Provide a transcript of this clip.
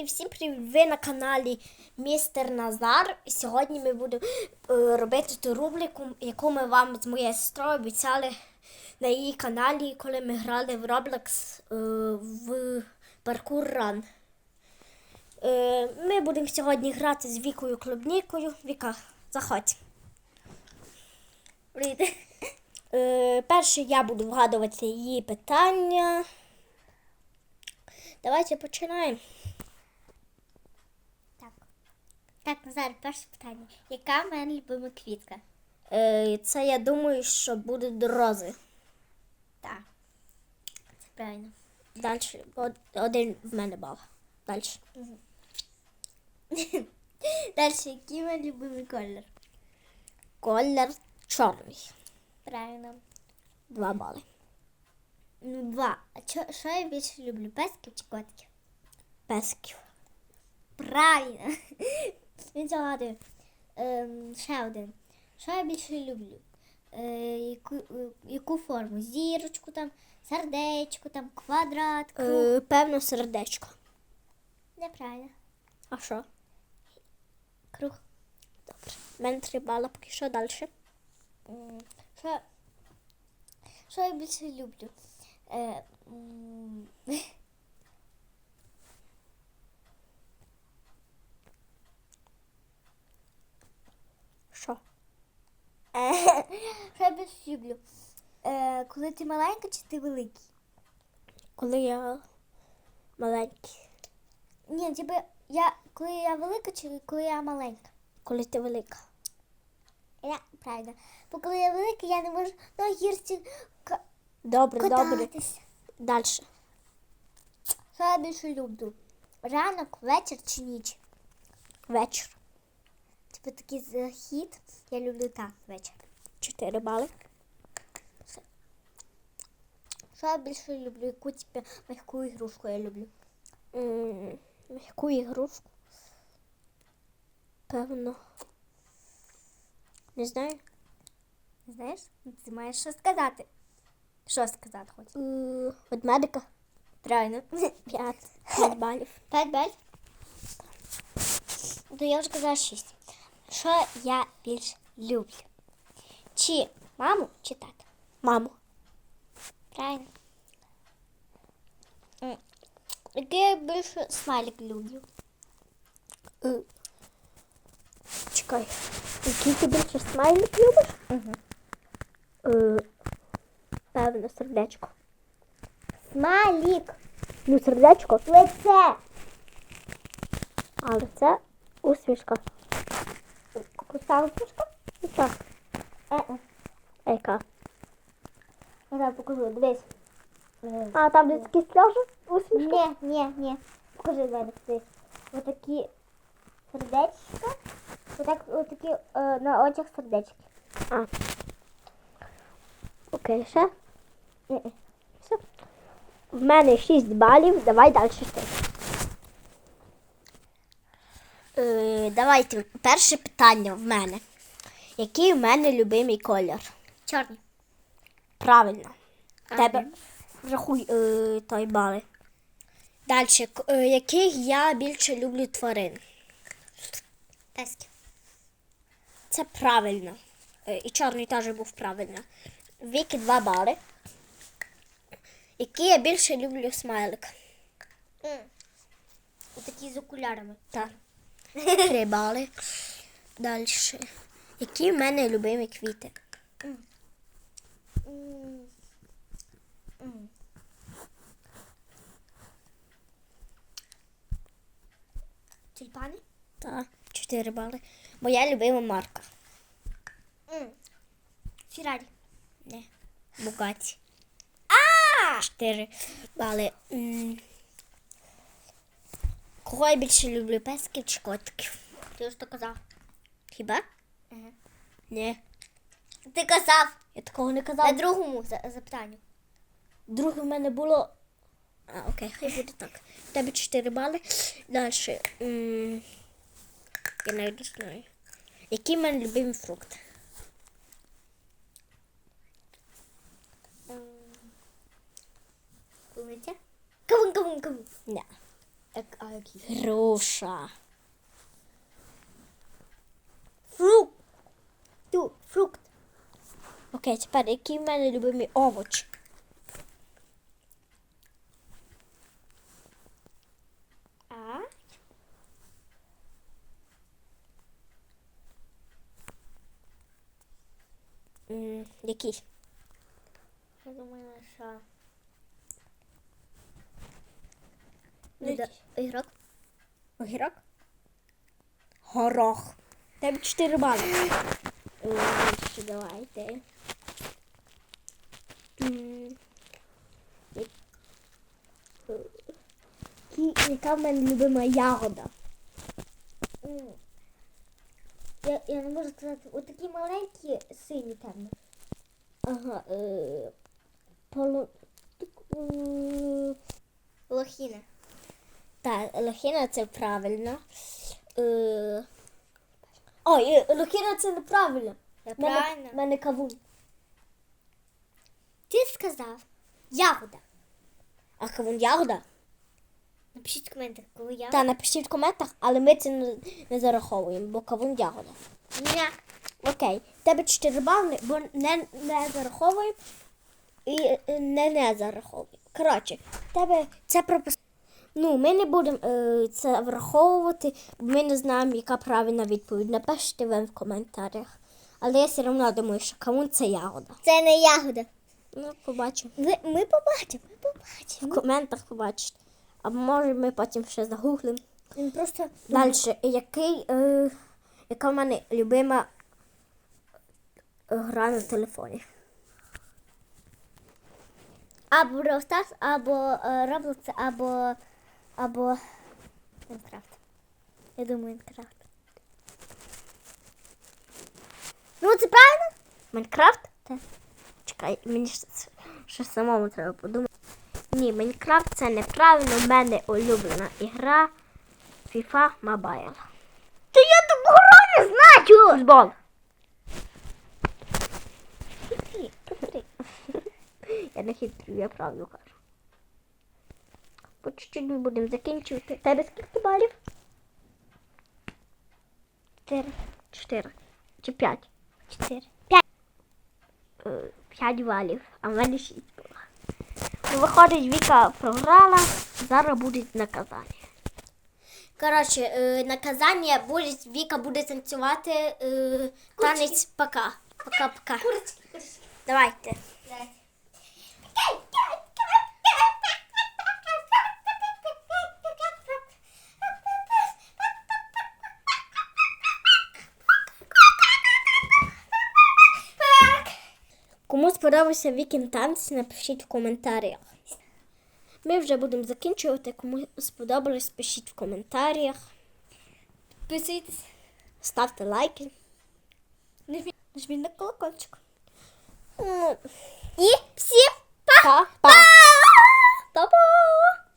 І всім привіт! Ви на каналі Містер Назар. Сьогодні ми будемо е, робити ту рубрику, яку ми вам з моєю сестрою обіцяли на її каналі, коли ми грали в Roblox е, в паркур Run. Е, ми будемо сьогодні грати з Вікою Клубнікою. Віка, заходь. Е, перше я буду вгадувати її питання. Давайте починаємо. Так. Так, Назар, перше питання. Яка в мене любима квітка? Е, це я думаю, що будуть рози. Так. Це правильно. Далі один в мене бал. Далі. Далі, який в мене любимий колір? Колір чорний. Правильно. Два бали. Ну, два. А чо, що я більше люблю? Песків чи котиків? Песків. Правильно. Він загадує. Ем, ще один. Що я більше люблю? Е, яку, яку форму? Зірочку там, сердечко, там, квадрат, круг. Е, певно, сердечко. Неправильно. А що? Круг. Добре. У мене три бали, поки що далі. Що, що я більше люблю? Е, м, Що? е, що я більше люблю? Е, коли ти маленька чи ти великий? Коли я маленький. Ні, типу, я, коли я велика чи коли я маленька? Коли ти велика. Я, правильно. Бо коли я велика, я не можу на гірці Добре, добре. Далі. Що я більше люблю? Ранок, вечір чи ніч? Вечір. Типу такий захід. Я люблю так вечір. Чотири бали. Що я більше люблю? Яку типу, м'яку ігрушку я люблю? М, Яку ігрушку? Певно. Не знаю. Знаєш? Ти маєш що сказати. Що сказати хоч? Е, Ведмедика. Правильно. П'ять. П'ять балів. П'ять баль? То я вже казала шість. Що я більш люблю? Чи маму, чи тата? Маму. Правильно. Який я більше смайлик люблю? Е, Чекай. Який ти більше смайлик любиш? Угу. Е, Певно, сердечко. Смайлик. Ну, сердечко. Лице. Але це усмішка. Куста усмішка? Ну, Так. Е-е. А яка? Зараз покажу, дивись. Е, А, там де такі сльози? Усмішка? Ні, ні, ні. Покажи зараз дивись. Отакі сердечка. Отак, отакі е, на очах сердечки. А. Окей, ще? Е-е. Все. В мене 6 балів, давай далі ти. Е, давайте перше питання в мене. Який в мене любимий колір? Чорний. Правильно. А, Тебе рахуй е, той бали. Далі, е, яких я більше люблю тварин? Пески. Це правильно. Е, І чорний теж був правильно. Віки два бали. Який я більше люблю смайлик? Отакі з окулярами. Так. Три бали. Далі. Які в мене любимі квіти? Тюльпани? Так, чотири бали. Моя любима марка. Феррарі. Не. Бугаті. А! Чотири бали. Кого я більше люблю? Песків чи котиків? Ти ж то казав. Хіба? Ага. Ні. Ти казав. Я такого не На казала. другому запитанню. Друге в мене було. А, окей, хай буде так. В тебе 4 бали. Далі. Я навіть не знаю. Який в мене любимий фрукт? Полуниця? Кавун, кавун, кавун. Не. А який? Груша. Фрукт. Ту, фрукт. Окей, тепер який в мене любимий овоч? А? М, який? Я думаю, що... Ігрок. Огірок? Горох. Тебе 4 бали. Е, Що давайте. Яка в мене любима ягода? Я, я не можу сказати. Отакі маленькі сині темні. Ага, е, полу... е, Лохіна. Так, лохіна це правильно. Е... Ой, е, лохіна це неправильно. Я В мене- кавун. Ти сказав. Ягода. А кавун ягода? Напишіть в коментах, коли я. Та напишіть в коментах, але ми це не, не зараховуємо, бо кавун ягода. Ні. Окей, тебе 4 бали, бо не, не зараховуємо і е, не не зараховуємо. Коротше, тебе це пропис... Ну, ми не будемо е, це враховувати, бо ми не знаємо, яка правильна відповідь. Напишіть ви в коментарях. Але я все одно думаю, що кавун це ягода. Це не ягода. Ну, побачимо. Ми, ми побачимо, ми В побачимо. коментах побачите. А може ми потім ще загуглимо. Він просто. Далі, який, е, яка в мене любима е, гра на телефоні? Або Brawl Stars, або е, Roblox, або. Або. Майнкрафт. Я думаю, Майнкрафт. Ну, це правильно? Майнкрафт? Так. Чекай, мені ще, ще самому треба подумати. Ні, Майнкрафт це неправильно. В мене улюблена ігра FIFA Mobile. Та я таку гру не знаю! Футбол. Я не хитрю, я правду кажу. По чуть-чуть будемо закінчувати. Тебе скільки балів? Чотири. Чотири. Чи п'ять? Чотири. Е, П'ять балів, а в мене шість було. Ну, виходить, Віка програла, зараз буде наказання. Коротше, е, наказання буде, Віка буде танцювати е, танець пока. Пока-пока. Давайте. Кому сподобався Вікін танці, напишіть в коментарях. Ми вже будемо закінчувати. Кому сподобалось, пишіть в коментарях. Підписуйтесь, ставте лайки. Нажміть на колокольчик. І всім па-па! Па-па!